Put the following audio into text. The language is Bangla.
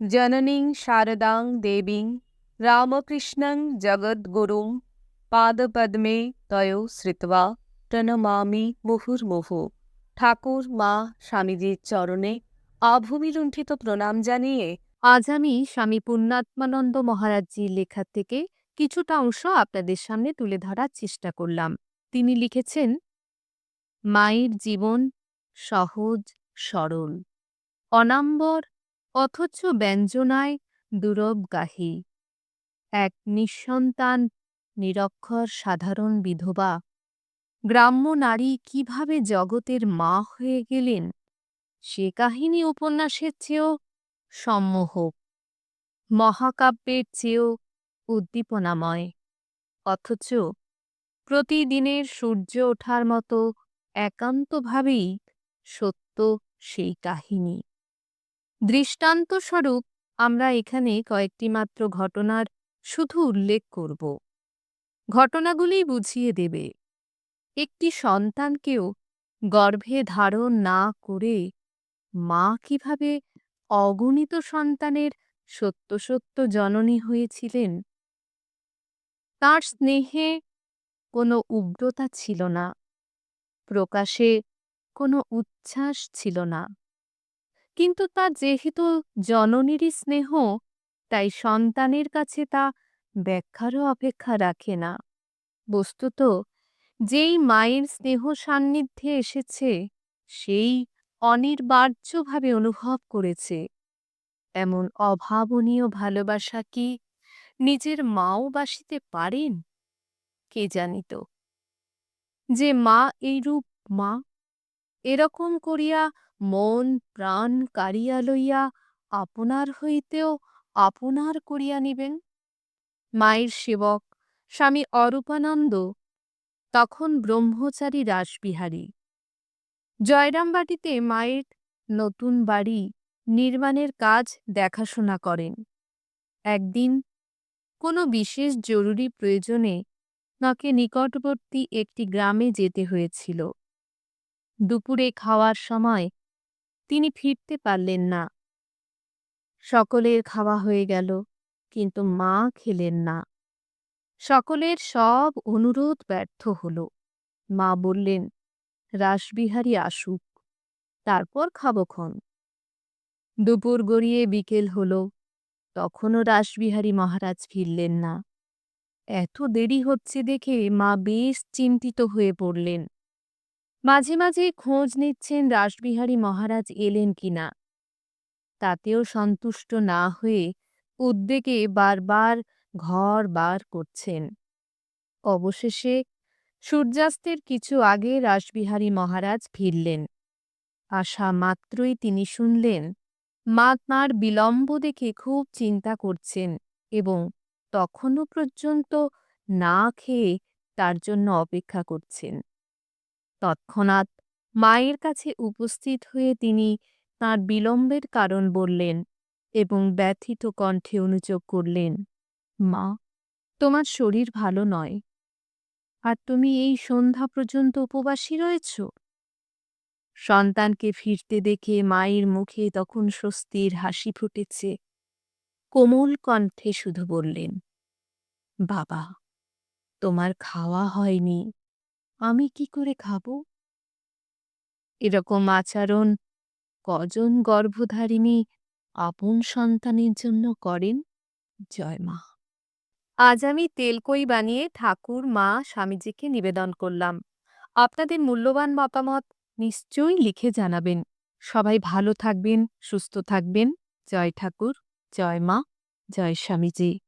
জননীং শারদাং দেবীং রামকৃষ্ণং জগদ্গুরুং পাদপদ্মে তয় শ্রিত্বা প্রণমামি মুহুর্মুহু ঠাকুর মা স্বামীজির চরণে আভূমিলুণ্ঠিত প্রণাম জানিয়ে আজ আমি স্বামী পুণ্যাত্মানন্দ মহারাজজির লেখা থেকে কিছুটা অংশ আপনাদের সামনে তুলে ধরার চেষ্টা করলাম। তিনি লিখেছেন, মায়ের জীবন সহজ সরল, অনাম্বর অথচ ব্যঞ্জনায় দুরব গাহি। এক নিঃসন্তান, নিরক্ষর সাধারণ বিধবা। গ্রাম্য নারী কীভাবে জগতের মা হয়ে গেলেন? সে কাহিনী উপন্যাসের চেয়েও সম্মোহক মহাকাব্যের চেয়েও উদ্দীপনাময়। অথচ প্রতিদিনের সূর্য ওঠার মতো একান্তভাবেই সত্য সেই কাহিনী। দৃষ্টান্তস্বরূপ আমরা এখানে কয়েকটি মাত্র ঘটনার শুধু উল্লেখ করব। ঘটনাগুলি বুঝিয়ে দেবে। একটি সন্তানকেও গর্ভে ধারণ না করে মা কীভাবে অগণিত সন্তানের সত্য সত্য জননী হয়েছিলেন? তার স্নেহে কোনো উগ্রতা ছিল না। প্রকাশে কোনো উচ্ছ্বাস ছিল না। কিন্তু তা যেহেতু জননীরই স্নেহ, তাই সন্তানের কাছে তা ব্যাখ্যারও অপেক্ষা রাখে না। বস্তুত, যেই মায়ের স্নেহ সান্নিধ্যে এসেছে, সেই অনির্বার্যভাবে অনুভব করেছে। এমন অভাবনীয় ভালোবাসা কি নিজের মাও বাসিতে পারেন? কে জানিত? যে মা এইরূপ মা, এরকম করিয়া মন, প্রাণ কারিয়া লইয়া আপনার হইতেও আপনার করিয়া নিবেন। মায়ের সেবক, স্বামী অরূপানন্দ, তখন ব্রহ্মচারী রাসবিহারী। জয়রামবাটিতে মায়ের নতুন বাড়ি নির্মাণের কাজ দেখাশোনা করেন। একদিন কোনো বিশেষ জরুরি প্রয়োজনে তাঁকে নিকটবর্তী একটি গ্রামে যেতে হয়েছিল। দুপুরে খাওয়ার সময় তিনি ফিরতে পারলেন না। সকলের খাওয়া হয়ে গেল, কিন্তু মা খেলেন না। সকলের সব অনুরোধ ব্যর্থ হল। মা বললেন, রাসবিহারী আসুক, তারপর খাবক্ষণ দুপুর গড়িয়ে বিকেল হল, তখনও রাসবিহারী মহারাজ ফিরলেন না। এত দেরি হচ্ছে দেখে মা বেশ চিন্তিত হয়ে পড়লেন। মাঝে মাঝে খোঁজ নিচ্ছেন রাসবিহারী মহারাজ এলেন কিনা তাতেও সন্তুষ্ট না হয়ে উদ্বেগে বারবার ঘর বার করছেন। অবশেষে সূর্যাস্তের কিছু আগে রাসবিহারী মহারাজ ফিরলেন। আসা মাত্রই তিনি শুনলেন, মা বিলম্ব দেখে খুব চিন্তা করছেন এবং তখনও পর্যন্ত না খেয়ে তার জন্য অপেক্ষা করছেন। তৎক্ষণাৎ মায়ের কাছে উপস্থিত হয়ে তিনি তাঁর বিলম্বের কারণ বললেন এবং ব্যথিত কণ্ঠে অনুযোগ করলেন, মা, তোমার শরীর ভালো নয়। আর তুমি এই সন্ধ্যা পর্যন্ত উপবাসী রয়েছ? সন্তানকে ফিরতে দেখে মায়ের মুখে তখন স্বস্তির হাসি ফুটেছে। কোমল কণ্ঠে শুধু বললেন, বাবা, তোমার খাওয়া হয়নি। আমি কি করে খাব? এরকম আচরণ কজন গর্ভধারিণী আপন সন্তানের জন্য করেন? জয় মা। আজ আমি তেলকই বানিয়ে ঠাকুর, মা, স্বামীজিকে নিবেদন করলাম। আপনাদের মূল্যবান মতামত নিশ্চয়ই লিখে জানাবেন। সবাই ভালো থাকবেন, সুস্থ থাকবেন। জয় ঠাকুর, জয় মা, জয় স্বামীজি।